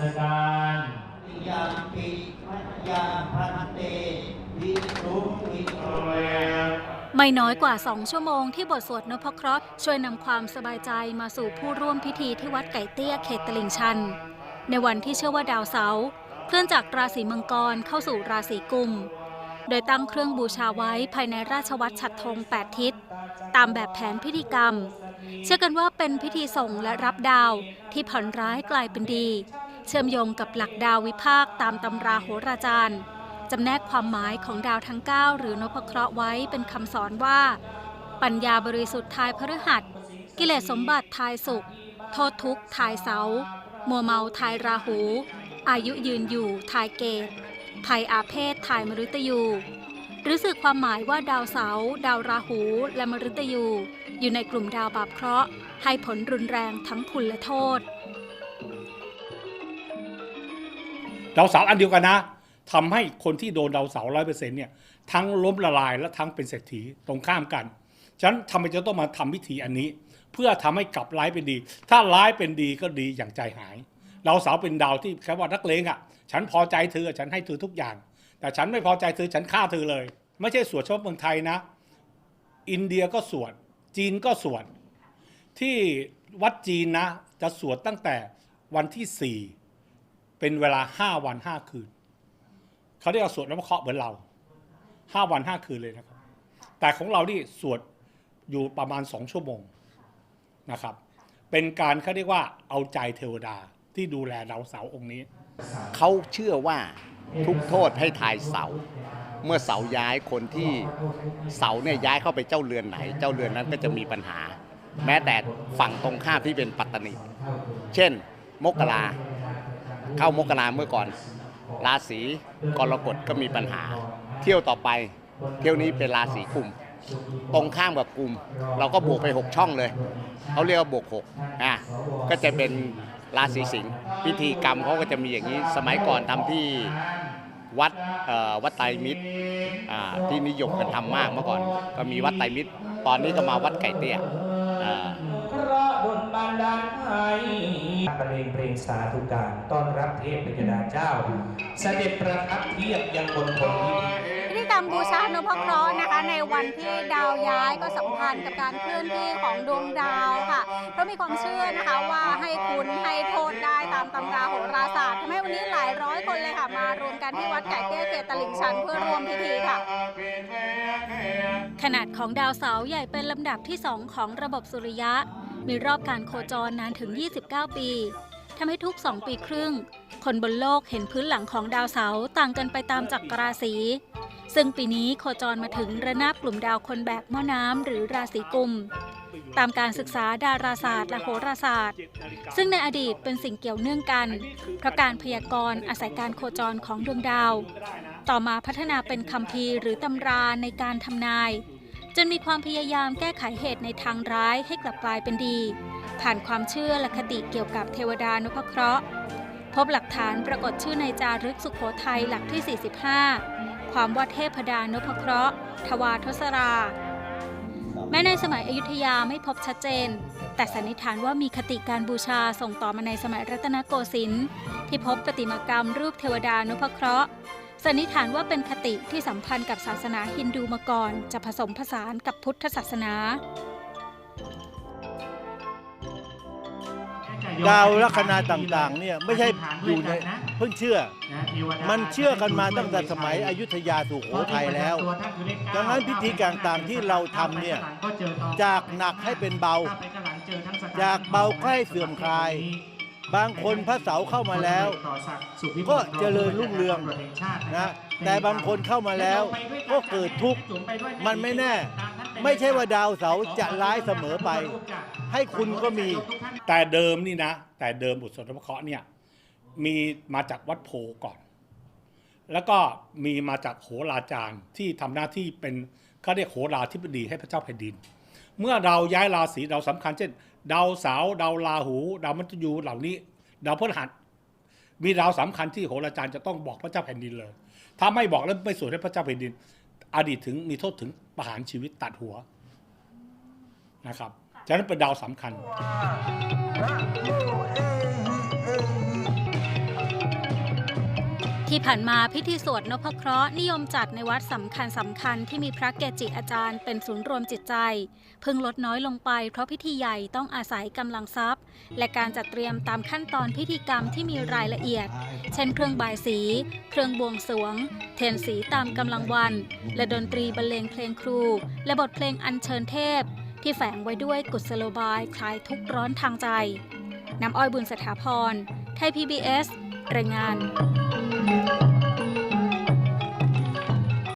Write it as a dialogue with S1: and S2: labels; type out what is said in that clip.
S1: การยังปิมัยาพันเตวิรุวิโร
S2: ไม่น้อยกว่าสองชั่วโมงที่บทสวดนพเคราะห์ช่วยนำความสบายใจมาสู่ผู้ร่วมพิธีที่วัดไก่เตี้ยเขตตลิ่งชัน ในวันที่เชื่อว่าดาวเสาร์เคลื่อนจากราศีมังกรเข้าสู่ราศีกุม โดยตั้งเครื่องบูชาไว้ภายในราชวัตรฉัดทง 8 ทิศ ตามแบบแผนพิธีกรรม เชื่อกันว่าเป็นพิธีส่งและรับดาวที่ผ่อนร้ายกลายเป็นดี เชื่อมโยงกับหลักดาววิภาคตามตำราโหราจารย์จำแนกความหมายของดาวทั้ง 9 หรือนพเคราะห์ไว้เป็นคำสอนว่า ปัญญาบริสุทธิ์ทายพฤหัส กิเลสสมบัติทายสุข โทษทุกข์ทายเสามัวเมาทายราหู อายุยืนอยู่ทายเกตภัยอาเพศทายมฤตยูหรือสื่อความหมายว่าดาวเสาดาวราหู และมฤตยู อยู่ในกลุ่มดาวบาปเคราะห์ ให้ผลรุนแรงทั้งคุณและโทษ
S3: ดาวเสาร์อันเดียวกันนะทำให้คนที่โดนดาวเสาร์ร้อยเปอร์เซ็นต์เนี่ยทั้งล้มละลายและทั้งเป็นเศรษฐีตรงข้ามกัน ฉะนั้นทำไมจะต้องมาทำวิธีอันนี้ เพื่อทำให้กลับร้ายเป็นดี ถ้าร้ายเป็นดีก็ดีอย่างใจหายดาวเสาร์เป็นดาวที่แค่ว่านักเลงอะ ฉันพอใจเธอฉันให้เธอทุกอย่าง แต่ฉันไม่พอใจเธอฉันฆ่าเธอเลย ไม่ใช่สวดเฉพาะเมืองไทยนะ อินเดียก็สวด จีนก็สวดที่วัดจีนนะ จะสวดตั้งแต่วันที่สี่ เป็นเวลาห้าวันห้าคืน เขาเรียกว่าสวดน้ำเคราะห์เหมือนเราห้าวันห้าคืนเลยนะครับ แต่ของเรานี่สวดอยู่ประมาณสองชั่วโมงนะครับ เป็นการเขาเรียกว่าเอาใจเทวดาที่ดูแลดาวเสาองค์นี้
S4: เขาเชื่อว่าทุกโทษให้ทายเสา เมื่อเสาย้ายคนที่เสาเนี่ยย้ายเข้าไปเจ้าเรือนไหน เจ้าเรือนนั้นก็จะมีปัญหา แม้แต่ฝั่งตรงข้ามที่เป็นปัตตานี เช่น มกรา เข้ามกราเมื่อก่อน ราศีกรกฎก็มีปัญหา เที่ยวต่อไปเที่ยวนี้เป็นราศีกุม ตรงข้ามกับกุม เราก็บวกไป 6 ช่องเลยเขาเรียกว่าบวก6อะก็จะเป็นราศีสิงห์พิธีกรรมเขาก็จะมีอย่างนี้สมัยก่อนทำที่วัดวัดไตรมิตรที่นิยมกันทำมากเมื่อก่อน ก็มีวัดไตรมิตร ตอนนี้ก็มาวัดไก่เตี้ยอ่า
S1: บันดาลให้บรรเลงเพลงสาธุการต้อนรับเทพยดาเจ้า เสด็จประทับเทียบยังบนพรหมวิธี
S2: พิธีกรรมบูชานพเคราะห์นะคะ ในวันที่ดาวย้ายก็สัมพันธ์กับการเคลื่อนที่ของดวงดาวค่ะ เพราะมีความเชื่อนะคะว่าให้คุณให้โทษได้ตามตำราโหราศาสตร์ทำให้วันนี้หลายร้อยคนเลยค่ะ มารวมกันที่วัดไก่เตี้ยเกตตลิ่งชันเพื่อร่วมพิธีค่ะ ขนาดของดาวเสาร์ใหญ่เป็นลำดับที่ 2 ของระบบสุริยะ มีรอบการโคจรนานถึง 29 ปีทำให้ทุก 2 ปีครึ่ง คนบนโลกเห็นพื้นหลังของดาวเสาร์ต่างกันไปตามจักรราศี ซึ่งปีนี้โคจรมาถึงระนาบกลุ่มดาวคนแบกหม้อน้ำหรือราศีกุม ตามการศึกษาดาราศาสตร์และโหราศาสตร์ ซึ่งในอดีตเป็นสิ่งเกี่ยวเนื่องกัน เพราะการพยากรณ์อาศัยการโคจรของดวงดาว ต่อมาพัฒนาเป็นคัมภีหรือตำราในการทำนาย จนมีความพยายามแก้ไขเหตุในทางร้ายให้กลับกลายเป็นดี ผ่านความเชื่อและคติเกี่ยวกับเทวดานุพเคราะห์ พบหลักฐานปรากฏชื่อในจารึกสุขโขทัยหลักที่ 45 ความว่าเทพดานพเคราะห์ ทวาทศรา แม้ในสมัยอยุธยาไม่พบชัดเจน แต่สันนิษฐานว่ามีคติการบูชาส่งต่อมาในสมัยรัตนโกสินทร์ที่พบประติมากรรมรูปเทวดานุพเคราะห์ สันนิษฐานว่าเป็นคติที่สัมพันธ์กับศาสนาฮินดูมาก่อน จะผสมผสานกับพุทธศาสนา
S5: ดาวลัคนาต่างๆเนี่ยไม่ใช่อยู่ในเพิ่งเชื่อ มันเชื่อกันมาตั้งแต่สมัยอยุธยาสุโขทัยแล้ว ดังนั้นพิธีต่างๆที่เราทำเนี่ยจากหนักให้เป็นเบา จากเบาก็ให้เสื่อมคลาย บางคนพระเสาเข้ามาแล้ว ก็เจริญรุ่งเรืองนะแต่บางคนเข้ามาแล้ว ก็เกิดทุกข์มันไม่แน่ ไม่ใช่ว่าดาวเสาจะร้ายเสมอไป ให้คุณก็มี
S3: แต่เดิมนี่นะ แต่เดิมบทสวดนพเคราะห์เนี่ยมีมาจากวัดโพก่อน แล้วก็มีมาจากโหราจารย์ที่ทำหน้าที่เป็นเขาเรียกโหราธิบดีให้พระเจ้าแผ่นดิน เมื่อเราย้ายราศีดาวสำคัญเช่น ดาวเสาร์ดาวราหู ดาวมัตยูเหล่านี้ ดาวพฤหัส มีดาวสำคัญที่โหราจารย์จะต้องบอกพระเจ้าแผ่นดินเลย ถ้าไม่บอกแล้วไม่สวดให้พระเจ้าแผ่นดิน อดีตถึงมีโทษถึงประหารชีวิตตัดหัวนะครับฉะนั้นเป็นดาวสำคัญ
S2: ที่ผ่านมาพิธีสวดนพเคราะห์นิยมจัดในวัดสำคัญสำคัญที่มีพระเกจิอาจารย์เป็นศูนย์รวมจิตใจ เพิ่งลดน้อยลงไปเพราะพิธีใหญ่ต้องอาศัยกำลังทรัพย์ และการจัดเตรียมตามขั้นตอนพิธีกรรมที่มีรายละเอียด เช่นเครื่องบายสี เครื่องบวงสรวง เทียนสีตามกำลังวัน และดนตรีบรรเลงเพลงครู และบทเพลงอัญเชิญเทพ ที่แฝงไว้ด้วยกุศโลบายคลายทุกข์ร้อนทางใจน้ำอ้อยบุญสถาพรไทย PBS รายงาน